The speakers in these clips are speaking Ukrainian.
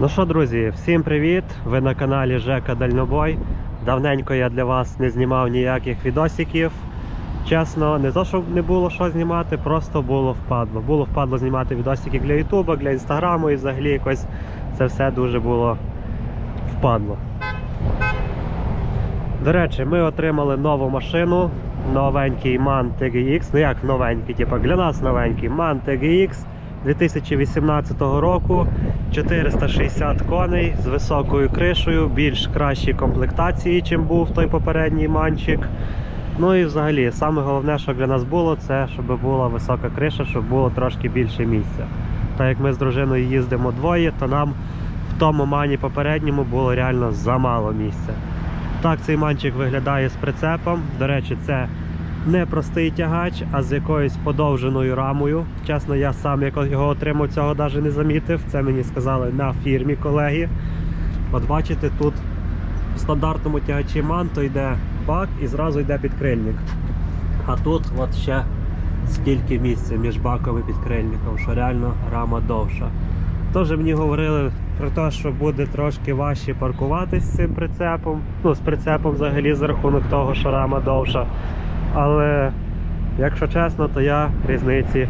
Ну що, друзі, всім привіт! Ви на каналі Жека Дальнобой. Давненько я для вас не знімав ніяких відосиків. Чесно, не то, щоб не було що знімати, просто було впадло. Було впадло знімати відосики для Ютуба, для інстаграму і взагалі якось це все дуже було впадло. До речі, ми отримали нову машину, новенький MAN TGX. Ну як новенький, типу для нас новенький MAN TGX 2018 року. 460 коней з високою кришею, більш кращі комплектації, чим був той попередній манчик. Ну і взагалі, саме головне, що для нас було, це щоб була висока криша, щоб було трошки більше місця. Так як ми з дружиною їздимо двоє, то нам в тому мані попередньому було реально замало місця. Так цей манчик виглядає з прицепом. До речі, це не простий тягач, а з якоюсь подовженою рамою. Чесно, я сам як його отримав, цього навіть не замітив. Це мені сказали на фірмі колеги. От бачите, тут в стандартному тягачі манто йде бак і зразу йде підкрильник. А тут от ще скільки місця між баком і підкрильником, що реально рама довша. Теж мені говорили про те, що буде трошки важче паркуватись з цим прицепом. Ну, з прицепом взагалі за рахунок того, що рама довша. Але, якщо чесно, то я різниці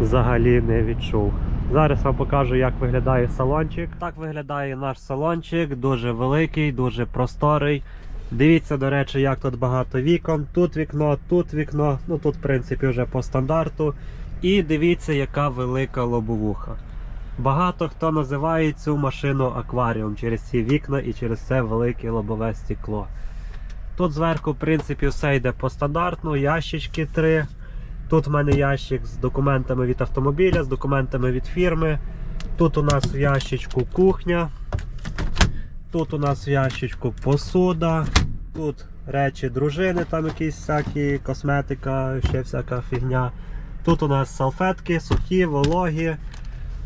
взагалі не відчув. Зараз вам покажу, як виглядає салончик. Так виглядає наш салончик, дуже великий, дуже просторий. Дивіться, до речі, як тут багато вікон. Тут вікно, тут вікно. Ну тут, в принципі, вже по стандарту. І дивіться, яка велика лобовуха. Багато хто називає цю машину акваріум через ці вікна і через це велике лобове стекло. Тут зверху, в принципі, все йде по стандартну, ящички три. Тут в мене ящик з документами від автомобіля, з документами від фірми. Тут у нас в ящичку кухня. Тут у нас в ящичку посуда. Тут речі дружини, там якісь всякі косметика, ще всяка фігня. Тут у нас салфетки, сухі, вологі,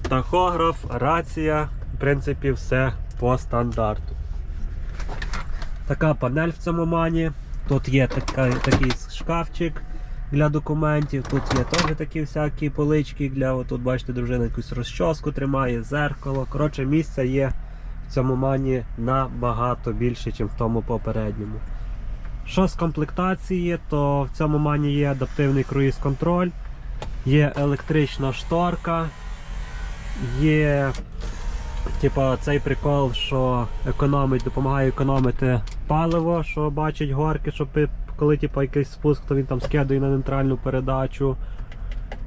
тахограф, рація. В принципі, все по стандарту. Така панель в цьому мані. Тут є така, такий шкафчик для документів. Тут є теж такі всякі полички для, тут бачите, дружина якусь розчоску тримає, зеркало. Коротше, місця є в цьому мані набагато більше, ніж в тому попередньому. Що з комплектації, то в цьому мані є адаптивний круїз-контроль, є електрична шторка, є Типа цей прикол, що економить, допомагає економити паливо, що бачить горки, що коли типа, якийсь спуск, то він там скидує на нейтральну передачу.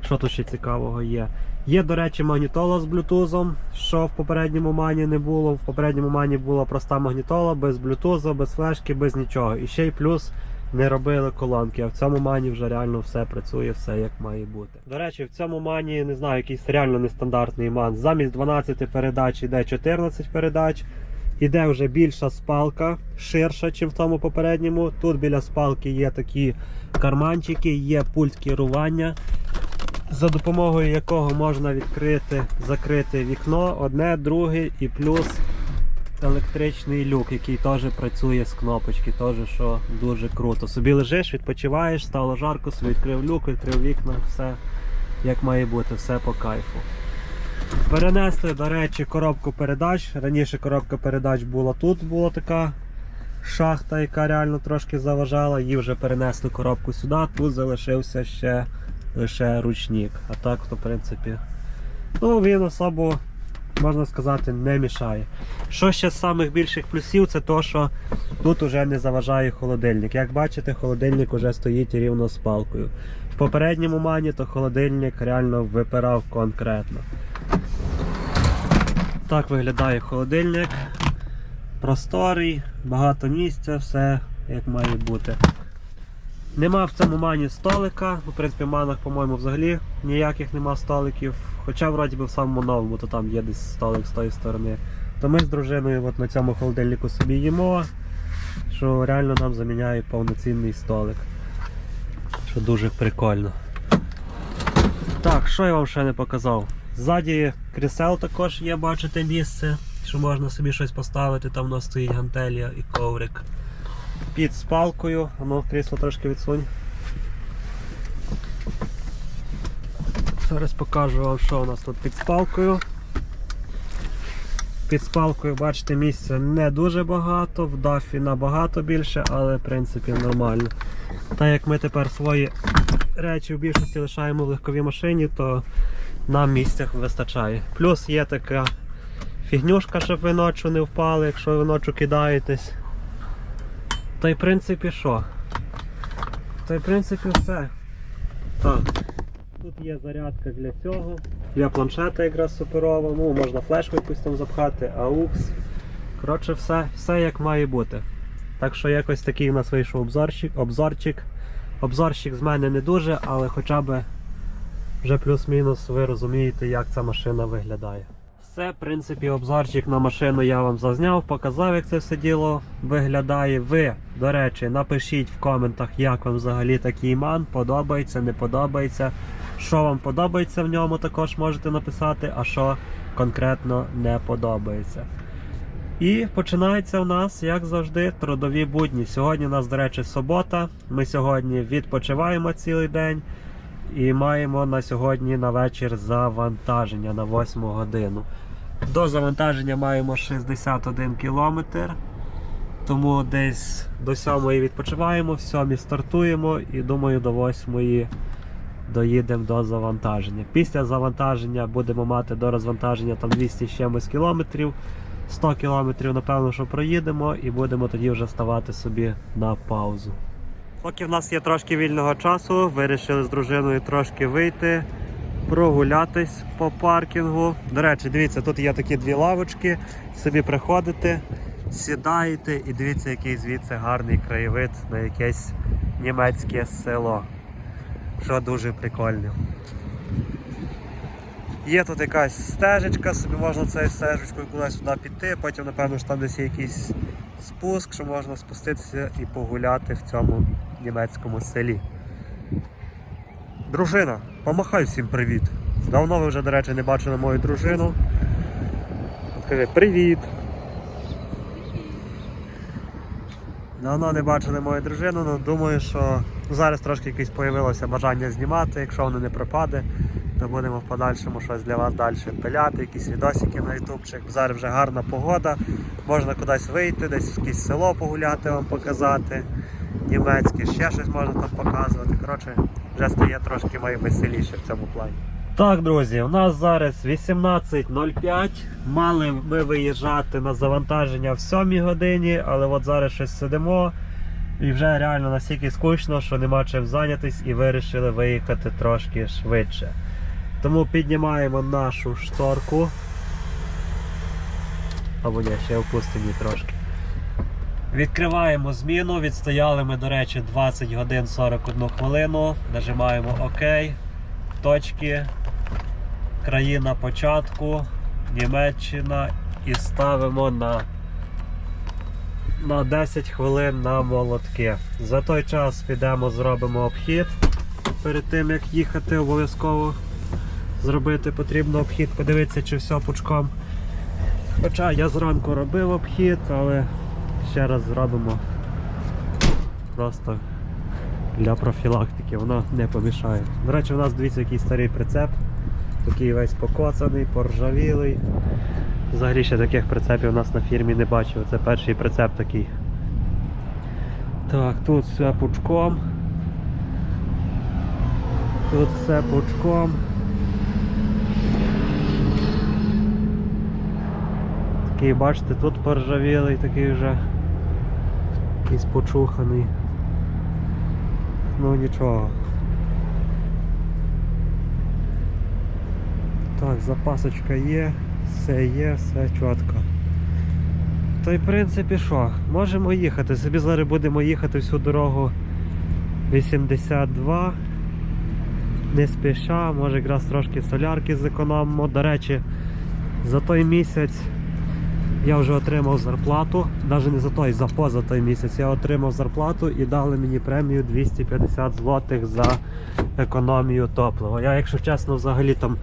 Що тут ще цікавого є? Є, до речі, магнітола з блютузом, що в попередньому мані не було. В попередньому мані була проста магнітола, без блютузу, без флешки, без нічого. І ще й плюс не робили колонки, а в цьому мані вже реально все працює, все як має бути. До речі, в цьому мані не знаю, якийсь реально нестандартний ман. Замість 12 передач йде 14 передач. Іде вже більша спалка, ширша, ніж в тому попередньому. Тут біля спалки є такі карманчики, є пульт керування, за допомогою якого можна відкрити, закрити вікно, одне, друге і плюс електричний люк, який теж працює з кнопочки, теж що дуже круто. Собі лежиш, відпочиваєш, стало жарко, собі відкрив люк, відкрив вікна, все як має бути, все по кайфу. Перенесли, до речі, коробку передач. Раніше коробка передач була тут, була така шахта, яка реально трошки заважала. Її вже перенесли коробку сюди, тут залишився ще лише ручник. А так, то в принципі, ну він особо, можна сказати, не мішає. Що ще з самих більших плюсів, це то, що тут вже не заважає холодильник. Як бачите, холодильник вже стоїть рівно з палкою. В попередньому мані то холодильник реально випирав конкретно. Так виглядає холодильник. Просторий, багато місця, все як має бути. Нема в цьому мані столика. В принципі, в манах, по-моєму, взагалі ніяких нема столиків. Хоча вроді в самому новому, то там є десь столик з тої сторони. То ми з дружиною от на цьому холодильнику собі їмо, що реально нам заміняє повноцінний столик. Що дуже прикольно. Так, що я вам ще не показав? Ззаді крісел також є, бачите, місце, що можна собі щось поставити, там у нас стоїть гантелія і коврик. Під спалкою, а ну крісло трошки відсунь. Зараз покажу вам, що у нас тут під спалкою. Під спалкою, бачите, місця не дуже багато, в дафі набагато більше, але в принципі нормально. Так як ми тепер свої речі в більшості лишаємо в легковій машині, то нам місця вистачає. Плюс є така фігнюшка, щоб ви ночі не впали, якщо ви ночі кидаєтесь. Та й в принципі що? Та й в принципі все. Так. Тут є зарядка для цього. Для планшета якраз суперова, ну можна флешку якусь там запхати, AUX. Коротше, все, все як має бути. Так що якось такий у нас вийшов обзорчик. обзорчик. Обзорчик з мене не дуже, але хоча б вже плюс-мінус ви розумієте, як ця машина виглядає. Все, в принципі, обзорчик на машину я вам зазняв, показав, як це все діло виглядає. Ви, до речі, напишіть в коментах, як вам взагалі такий ман, подобається, не подобається. Що вам подобається в ньому, також можете написати, а що конкретно не подобається. І починається у нас, як завжди, трудові будні. Сьогодні у нас, до речі, субота. Ми сьогодні відпочиваємо цілий день і маємо на сьогодні на вечір завантаження на 8 годину. До завантаження маємо 61 кілометр. Тому десь до 7 відпочиваємо, в 7 стартуємо і думаю до 8 доїдемо до завантаження. Після завантаження будемо мати до розвантаження там 200 чимось кілометрів. 100 кілометрів, напевно, що проїдемо, і будемо тоді вже ставати собі на паузу. Поки в нас є трошки вільного часу, вирішили з дружиною трошки вийти, прогулятись по паркінгу. До речі, дивіться, тут є такі дві лавочки. Собі приходите, сідаєте і дивіться, який звідси гарний краєвид на якесь німецьке село. Що дуже прикольно. Є тут якась стежечка, собі можна цією стежечкою кудись сюди піти, потім, напевно, ж там десь є якийсь спуск, що можна спуститися і погуляти в цьому німецькому селі. Дружина, помахай всім привіт. Давно ви вже, до речі, не бачили мою дружину. Скажи привіт. Давно не бачили мою дружину, але думаю, що ну, зараз трошки якесь появилося бажання знімати, якщо воно не пропаде, то будемо в подальшому щось для вас далі пиляти, якісь відосики на ютубчик. Зараз вже гарна погода, можна кудись вийти, десь в якесь село погуляти вам показати, німецьке, ще щось можна там показувати. Коротше, вже стає трошки має веселіше в цьому плані. Так, друзі, у нас зараз 18.05. Мали ми виїжджати на завантаження в 7 годині, але от зараз щось сидимо. І вже реально настільки скучно, що нема чим зайнятись і вирішили виїхати трошки швидше. Тому піднімаємо нашу шторку. Або ні, ще опустимо її трошки. Відкриваємо зміну. Відстояли ми, до речі, 20 годин 41 хвилину. Нажимаємо ОК. Точки. Країна початку. Німеччина. І ставимо на на 10 хвилин на молотки. За той час підемо, зробимо обхід. Перед тим як їхати, обов'язково зробити потрібно обхід, подивитися, чи все пучком. Хоча я зранку робив обхід, але ще раз зробимо просто для профілактики, воно не помішає. До речі, у нас дивіться який старий прицеп, такий весь покоцаний, поржавілий. Взагалі ще таких прицепів у нас на фірмі не бачив. Це перший прицеп такий. Так, тут все пучком. Тут все пучком. Такий, бачите, тут поржавілий, такий вже якийсь почуханий. Ну нічого. Так, запасочка є, все є, все чітко. Та й в принципі що, можемо їхати. Собі зараз будемо їхати всю дорогу 82. Не спіша, може якраз трошки солярки зекономимо. До речі, за той місяць я вже отримав зарплату. Навіть не за той, за поза той місяць. Я отримав зарплату і дали мені премію 250 злотих за економію топлива. Я, якщо чесно, взагалі там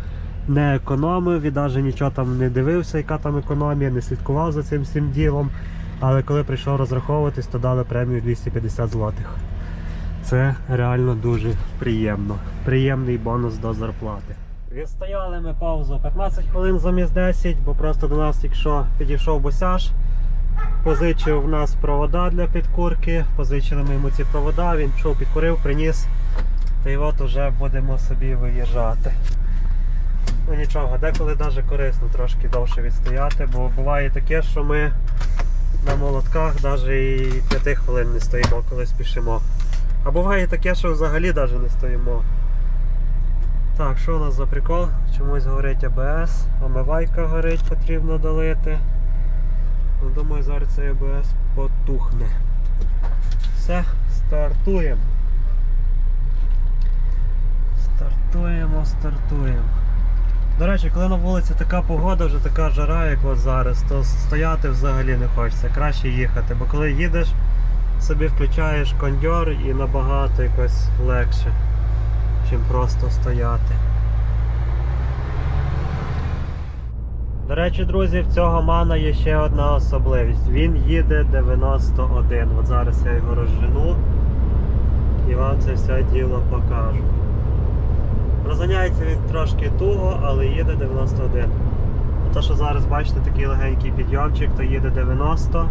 не економив і навіть нічого там не дивився, яка там економія, не слідкував за цим всім ділом. Але коли прийшов розраховуватись, то дали премію 250 злотих. Це реально дуже приємно. Приємний бонус до зарплати. Відстояли ми паузу 15 хвилин замість 10, бо просто до нас тільки що підійшов босяж. Позичив в нас провода для підкурки, позичили ми йому ці провода, він пішов, підкурив, приніс. Та й от уже будемо собі виїжджати. Ну нічого, деколи навіть корисно трошки довше відстояти, бо буває таке, що ми на молотках навіть і 5 хвилин не стоїмо, коли спішимо. А буває таке, що взагалі навіть не стоїмо. Так, що у нас за прикол? Чомусь горить АБС, омивайка горить, потрібно долити. Ну, думаю, зараз цей АБС потухне. Все, стартуємо. Стартуємо, стартуємо. До речі, коли на вулиці така погода, вже така жара, як от зараз, то стояти взагалі не хочеться. Краще їхати, бо коли їдеш, собі включаєш кондьор і набагато якось легше, чим просто стояти. До речі, друзі, в цього мана є ще одна особливість. Він їде 91. От зараз я його розжену і вам це все діло покажу. Розганяється він трошки туго, але їде 91. Те, що зараз бачите такий легенький підйомчик, то їде 90.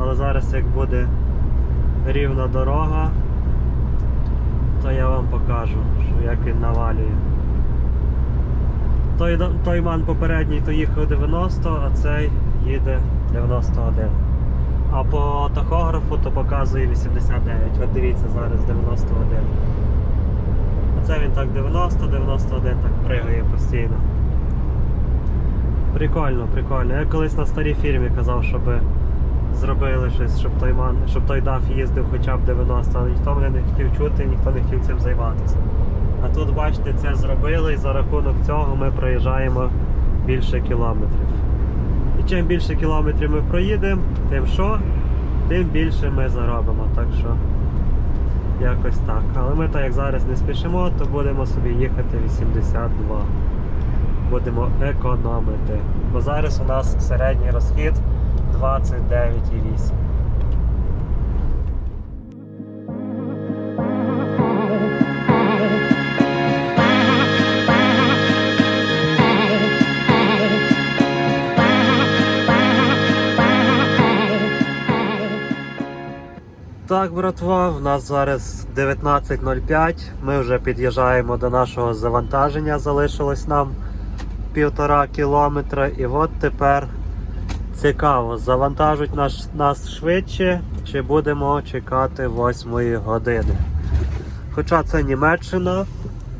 Але зараз як буде рівна дорога, то я вам покажу, що як він навалює. Той, той ман попередній то їхав 90, а цей їде 91. А по тахографу то показує 89. От дивіться зараз 91. Оце він так 90, 91 так пригає постійно. Прикольно, прикольно. Я колись на старій фірмі казав, щоб зробили щось, щоб той ман, щоб той даф їздив хоча б 90, але ніхто мене не хотів чути, ніхто не хотів цим займатися. А тут, бачите, це зробили і за рахунок цього ми проїжджаємо більше кілометрів. І чим більше кілометрів ми проїдемо, тим що, тим більше ми заробимо. Так що якось так. Але ми так як зараз не спішимо, то будемо собі їхати 82. Будемо економити. Бо зараз у нас середній розхід 29,8. Так, братва, в нас зараз 19.05. Ми вже під'їжджаємо до нашого завантаження. Залишилось нам півтора кілометра. І от тепер цікаво, завантажуть нас, нас швидше, чи будемо чекати 8 години. Хоча це Німеччина,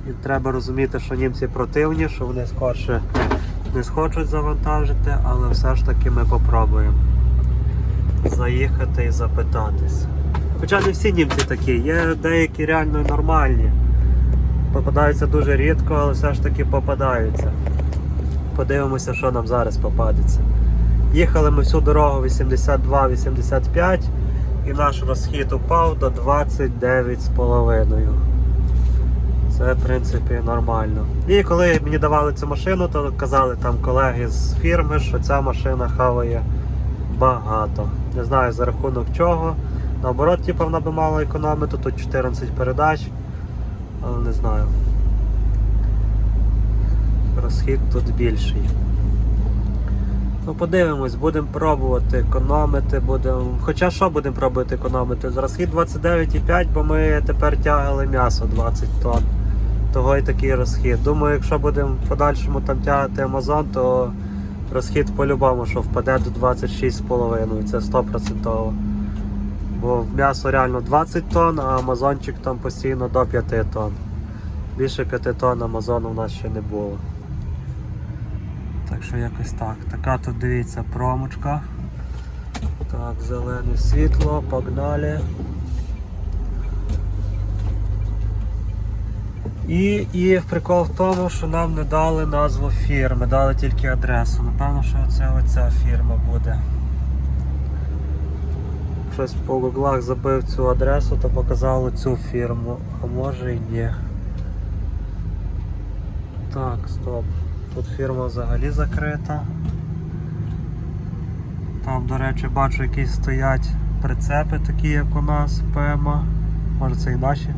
і треба розуміти, що німці противні, що вони скорше не схочуть завантажити, але все ж таки ми попробуємо заїхати і запитатись. Хоча не всі німці такі, є деякі реально нормальні. Попадаються дуже рідко, але все ж таки попадаються. Подивимося, що нам зараз попадеться. Їхали ми всю дорогу 82-85 і наш розхід упав до 29,5. Це в принципі нормально. І коли мені давали цю машину, то казали там колеги з фірми, що ця машина хаває багато. Не знаю за рахунок чого. Наоборот, типу, вона би мала економити, тут 14 передач, але не знаю. Розхід тут більший. Ну, подивимось, будемо пробувати економити, будемо. Хоча що будемо пробувати економити? Розхід 29,5, бо ми тепер тягали м'ясо 20 тонн. Того і такий розхід. Думаю, якщо будемо в подальшому там тягати Амазон, то розхід по-любому, що впаде до 26,5, це 100%. Бо м'ясо реально 20 тонн, а Амазончик там постійно до 5 тонн. Більше 5 тонн Амазону в нас ще не було. Так що якось так. Така тут дивіться промочка. Так, зелене світло, погнали. І, і прикол в тому, що нам не дали назву фірми, дали тільки адресу. Напевно, що це оця фірма буде. Щось по гуглах забив цю адресу, то показало цю фірму, а може і ні. Так, стоп. Тут фірма взагалі закрита. Там, до речі, бачу, якісь стоять прицепи, такі як у нас, ПЕМА. Може це і наші?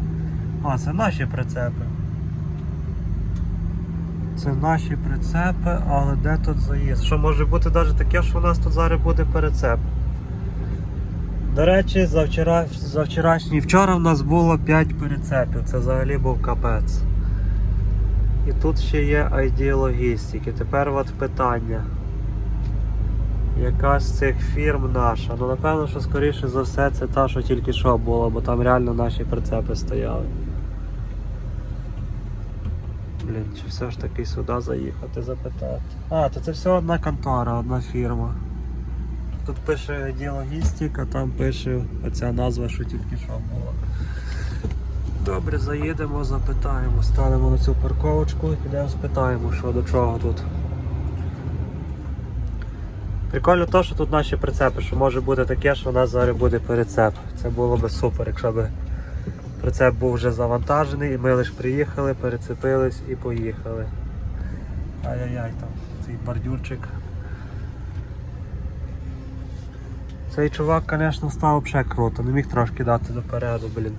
А, це наші прицепи. Це наші прицепи, але де тут заїзд? Що може бути навіть таке, що у нас тут зараз буде перецеп. До речі, за, вчора, вчорашній вчора в нас було 5 перецепів. Це взагалі був капець. І тут ще є ID логістики. Тепер от питання. Яка з цих фірм наша? Ну напевно, що скоріше за все це та, що тільки що було, бо там реально наші прицепи стояли. Блін, чи все ж таки сюди заїхати, запитати. А, то це все одна контора, одна фірма. Тут пише ID логістик, а там пише оця назва, що тільки що була. Добре, заїдемо, запитаємо, станемо на цю парковочку і підемо спитаємо, що до чого тут. Прикольно то, що тут наші прицепи, що може бути таке, що у нас зараз буде перецеп. Це було би супер, якщо б прицеп був вже завантажений і ми лише приїхали, перецепились і поїхали. Ай-яй-яй там, цей бордюрчик. Цей чувак, звісно, став взагалі круто, не міг трошки дати допереду, блін.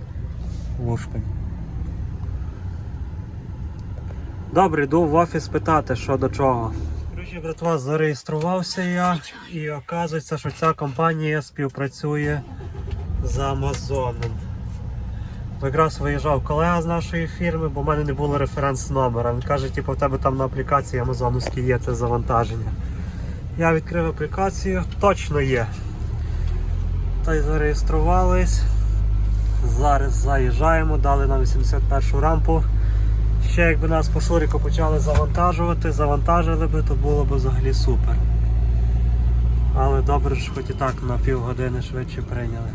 Лушпень. Добре, йду в офіс питати, що до чого. Коротше, братва, зареєструвався я і оказується, що ця компанія співпрацює з Амазоном. Якраз виїжджав колега з нашої фірми, бо в мене не було референс номера. Він каже, типу, в тебе там на аплікації Амазоновській є це завантаження. Я відкрив аплікацію, точно є. Та й зареєструвались. Зараз заїжджаємо, дали нам 81 рампу. Ще якби нас по Шуріку почали завантажувати, завантажили би, то було б взагалі супер. Але добре, що хоч і так на півгодини швидше прийняли.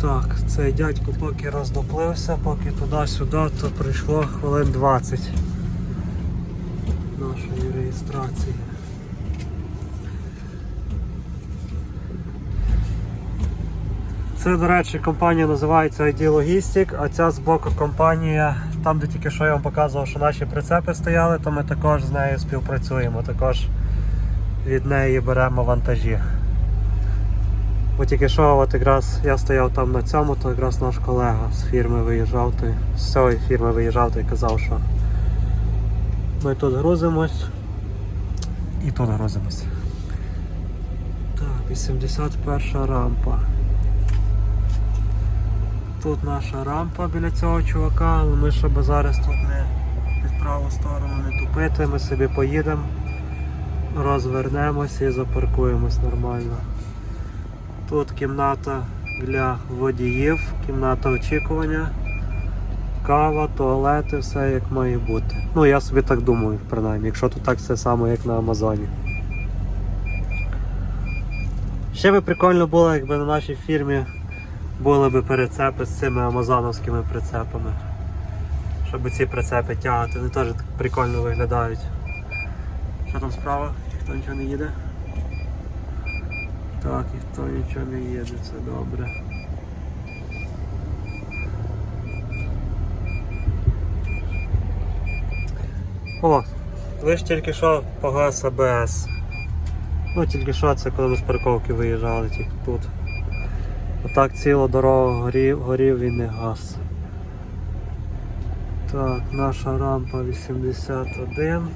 Так, цей дядько поки роздоплився, поки туди-сюди, то прийшло хвилин 20 нашої реєстрації. Це, до речі, компанія називається ID Logistic, а ця з боку компанія, там де тільки що я вам показував, що наші прицепи стояли, то ми також з нею співпрацюємо, також від неї беремо вантажі. Бо тільки що от якраз я стояв там на цьому, то якраз наш колега з фірми виїжджав, той, з цієї фірми виїжджав той казав, що ми тут грузимось і тут грузимось. Так, 81 рампа. Тут наша рампа біля цього чувака, але ми щоб зараз тут не під праву сторону не тупити, ми собі поїдемо, розвернемося і запаркуємось нормально. Тут кімната для водіїв, кімната очікування, кава, туалети, все як має бути. Ну я собі так думаю, принаймні, якщо тут так все само, як на Амазоні. Ще би прикольно було, якби на нашій фірмі були б перецепи з цими амазоновськими прицепами. Щоб ці прицепи тягати, вони теж так прикольно виглядають. Що там справа? Ніхто нічого не їде? Так, ніхто нічого не їде, це добре. О, ви ж тільки що погас АБС. Ну тільки що це коли ми з парковки виїжджали, тільки тут. Отак цілу дорогу горів, горів він не газ. Так, наша рампа 81.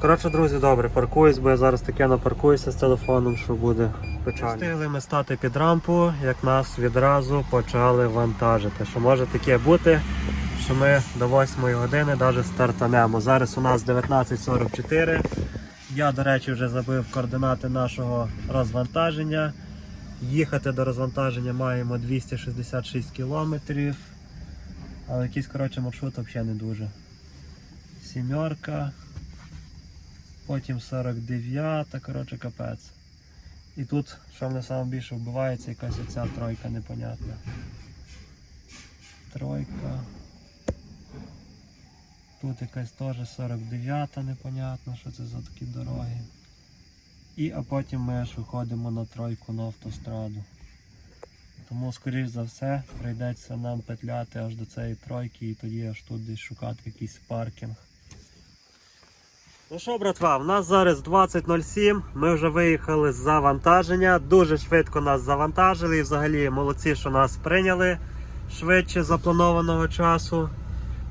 Коротше, друзі, добре, паркуюсь, бо я зараз таке напаркуюся з телефоном, що буде печально. Встигли ми стати під рампу, як нас відразу почали вантажити. Що може таке бути, що ми до 8 години навіть стартанемо. Зараз у нас 19.44. Я, до речі, вже забив координати нашого розвантаження. Їхати до розвантаження маємо 266 кілометрів. Але якийсь коротше, маршрут взагалі не дуже. Сімерка. Потім 49, коротше капець. І тут, що мене саме більше вбиває, якась оця тройка непонятна. Тройка. Тут якась теж 49 та непонятно, що це за такі дороги. І а потім ми аж виходимо на тройку на автостраду. Тому, скоріш за все, прийдеться нам петляти аж до цієї тройки і тоді аж тут десь шукати якийсь паркінг. Ну що, братва, в нас зараз 20.07. Ми вже виїхали з завантаження. Дуже швидко нас завантажили. І взагалі молодці, що нас прийняли швидше запланованого часу.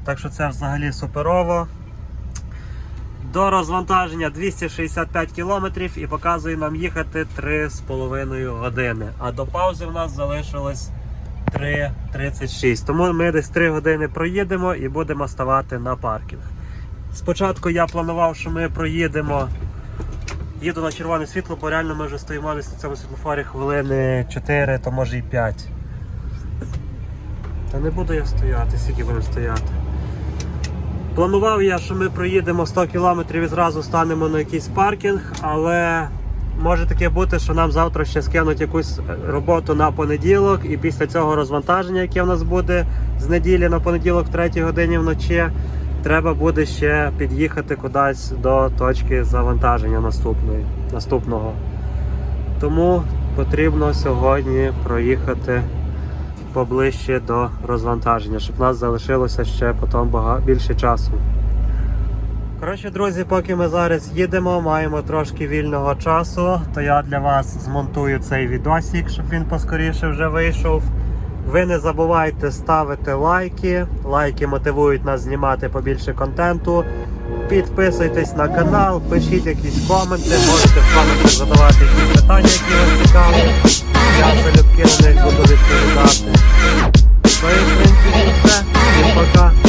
Так що це взагалі суперово. До розвантаження 265 кілометрів і показує нам їхати 3,5 години. А до паузи в нас залишилось 3.36. Тому ми десь 3 години проїдемо і будемо ставати на паркінг. Спочатку я планував, що ми проїдемо. Їду на червоне світло, бо реально ми вже стоїмо десь на цьому світлофорі хвилини 4, то може і 5. Та не буду я стояти, скільки будемо стояти. Планував я, що ми проїдемо 100 км і зразу станемо на якийсь паркінг, але може таке бути, що нам завтра ще скинуть якусь роботу на понеділок, і після цього розвантаження, яке в нас буде з неділі на понеділок, в 3 годині вночі, треба буде ще під'їхати кудись до точки завантаження наступної, наступного. Тому потрібно сьогодні проїхати поближче до розвантаження, щоб нас залишилося ще потім бага... більше часу. Коротше, друзі, поки ми зараз їдемо, маємо трошки вільного часу, то я для вас змонтую цей відосик, щоб він поскоріше вже вийшов. Ви не забувайте ставити лайки. Лайки мотивують нас знімати побільше контенту. Підписуйтесь на канал, пишіть якісь коменти, можете в коментах задавати якісь питання, які вас цікавлять. Я залюбки на них буду відповідати. Ну і в принципі все. Всім пока.